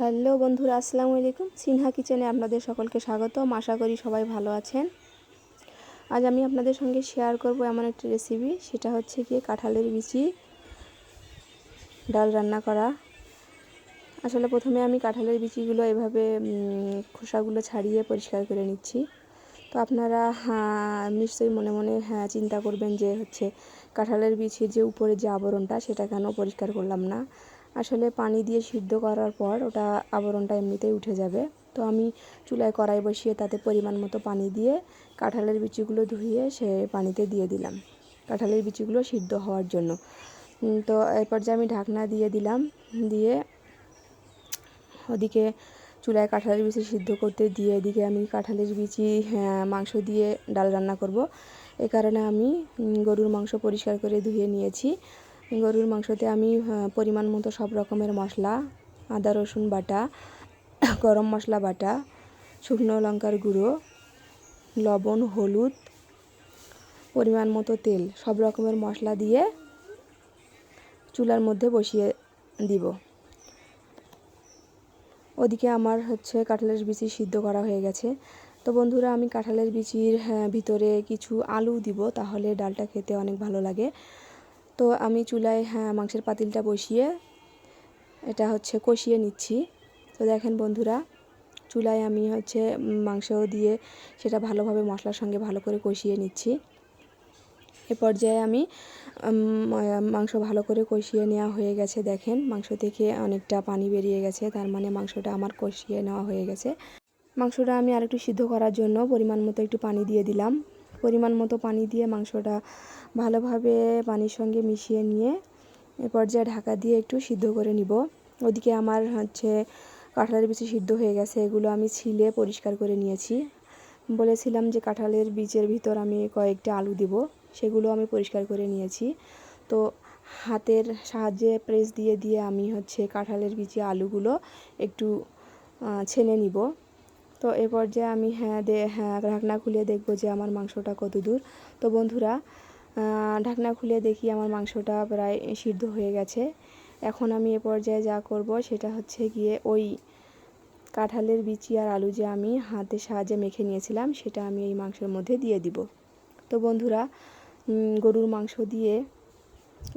Hello বন্ধুরা আসসালামু আলাইকুম। সিনহা কিচেনে আপনাদের সকলকে স্বাগতম। আশা করি সবাই ভালো আছেন। আজ আমি আপনাদের সঙ্গে শেয়ার করব এমন একটি রেসিপি সেটা হচ্ছে গিয়ে কাঁঠালের বিচি। ডাল রান্না করা। আসলে প্রথমে আমি কাঁঠালের বিচিগুলো এভাবে খোসাগুলো ছাড়িয়ে পরিষ্কার করে নিচ্ছি। তো আপনারা হ্যাঁ, নিশ্চয়ই মনে মনে হ্যাঁ চিন্তা করবেন যে হচ্ছে কাঁঠালের বিচির যে উপরে যে আবরণটা সেটা কেন পরিষ্কার করলাম না। আসলে পানি দিয়ে সিদ্ধ করার পর ওটা আবরণটা এমনিতেই উঠে যাবে। তো আমি চুলায় কড়াই বসিয়ে তাতে পরিমাণ মতো পানি দিয়ে কাঁঠালের বিচিগুলো ধুয়ে সে পানিতে দিয়ে দিলাম। কাঁঠালের বিচিগুলো সিদ্ধ হওয়ার জন্য। তো এরপর যে আমি ঢাকনা দিয়ে দিলাম দিয়ে ওদিকে চুলায় কাঁঠালের বিচি সিদ্ধ করতে দিয়ে এদিকে আমি কাঁঠালের বিচি হ্যাঁ, মাংস দিয়ে ডাল রান্না করব। এ কারণে আমি গরুর মাংস পরিষ্কার করে ধুয়ে নিয়েছি। গরুর মাংসতে আমি পরিমাণ মতো সব রকমের মশলা, আদা, রসুন বাটা, গরম মশলা বাটা, শুকনো লঙ্কার গুঁড়ো, লবণ, হলুদ, পরিমাণ মতো তেল, সব রকমের মশলা দিয়ে চুলার মধ্যে বসিয়ে দিব। ওদিকে আমার হচ্ছে কাঁঠালের বিচি সিদ্ধ করা হয়ে গেছে। তো বন্ধুরা, আমি কাঁঠালের বিচির ভিতরে কিছু আলু দিব, তাহলে ডালটা খেতে অনেক ভালো লাগে। তো আমি চুলায় হ্যাঁ মাংসের পাতিলটা বসিয়ে এটা হচ্ছে কষিয়ে নিচ্ছি। তো দেখেন বন্ধুরা, চুলায় আমি হচ্ছে মাংস দিয়ে সেটা ভালোভাবে মশলার সঙ্গে ভালো করে কষিয়ে নিচ্ছি। এ পর্যায়ে আমি মাংস ভালো করে কষিয়ে নেওয়া হয়ে গেছে, দেখেন মাংস থেকে অনেকটা পানি বেরিয়ে গেছে, তার মানে মাংসটা আমার কষিয়ে নেওয়া হয়ে গেছে। মাংসটা আমি আরেকটু সিদ্ধ করার জন্য পরিমাণ মতো একটু পানি দিয়ে দিলাম। পরিমাণ মতো পানি দিয়ে মাংসটা ভালোভাবে পানির সঙ্গে মিশিয়ে নিয়ে এ পর্যায়ে ঢাকা দিয়ে একটু সিদ্ধ করে নিব। ওদিকে আমার হচ্ছে কাঁঠালের বিচি সিদ্ধ হয়ে গেছে, এগুলো আমি ছিলে পরিষ্কার করে নিয়েছি। বলেছিলাম যে কাঁঠালের বীজের ভিতর আমি কয়েকটা আলু দেব, সেগুলো আমি পরিষ্কার করে নিয়েছি। তো হাতের সাহায্যে প্রেস দিয়ে দিয়ে আমি হচ্ছে কাঁঠালের বিচি আলুগুলো একটু ছেনে নিব। তো এ পর্যায়ে আমি হ্যাঁ দে হ্যাঁ ঢাকনা খুলে দেখব যে আমার মাংসটা কত দূর। তো বন্ধুরা ঢাকনা খুলে দেখি আমার মাংসটা প্রায় সিদ্ধ হয়ে গেছে। এখন আমি এ পর্যায়ে যা করব সেটা হচ্ছে গিয়ে ওই কাঁঠালের বিচি আর আলু যে আমি হাতের সাহায্যে মেখে নিয়েছিলাম, সেটা আমি এই মাংসের মধ্যে দিয়ে দিব। তো বন্ধুরা গরুর মাংস দিয়ে,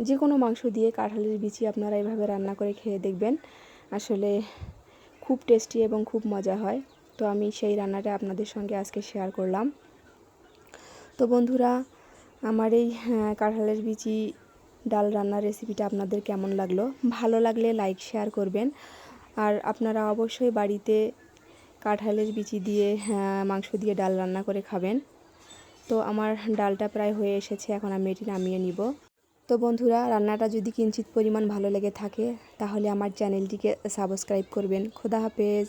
যে কোনো মাংস দিয়ে কাঁঠালের বিচি আপনারা এভাবে রান্না করে খেয়ে দেখবেন। আসলে খুব টেস্টি এবং খুব মজা হয়। তো আমি সেই রান্নাটা আপনাদের সঙ্গে আজকে শেয়ার করলাম। তো বন্ধুরা আমার এই হ্যাঁ, কাঁঠালের বিচি ডাল রান্নার রেসিপিটা আপনাদের কেমন লাগল? ভালো লাগলে লাইক শেয়ার করবেন। আর আপনারা অবশ্যই বাড়িতে কাঁঠালের বিচি দিয়ে হ্যাঁ, মাংস দিয়ে ডাল রান্না করে খাবেন। তো আমার ডালটা প্রায় হয়ে এসেছে এখন আমি এটি নামিয়ে নিব। তো বন্ধুরা রান্নাটা যদি কিঞ্চিত পরিমাণ ভালো লেগে থাকে তাহলে আমার চ্যানেলটিকে সাবস্ক্রাইব করবেন। খোদা হাফেজ।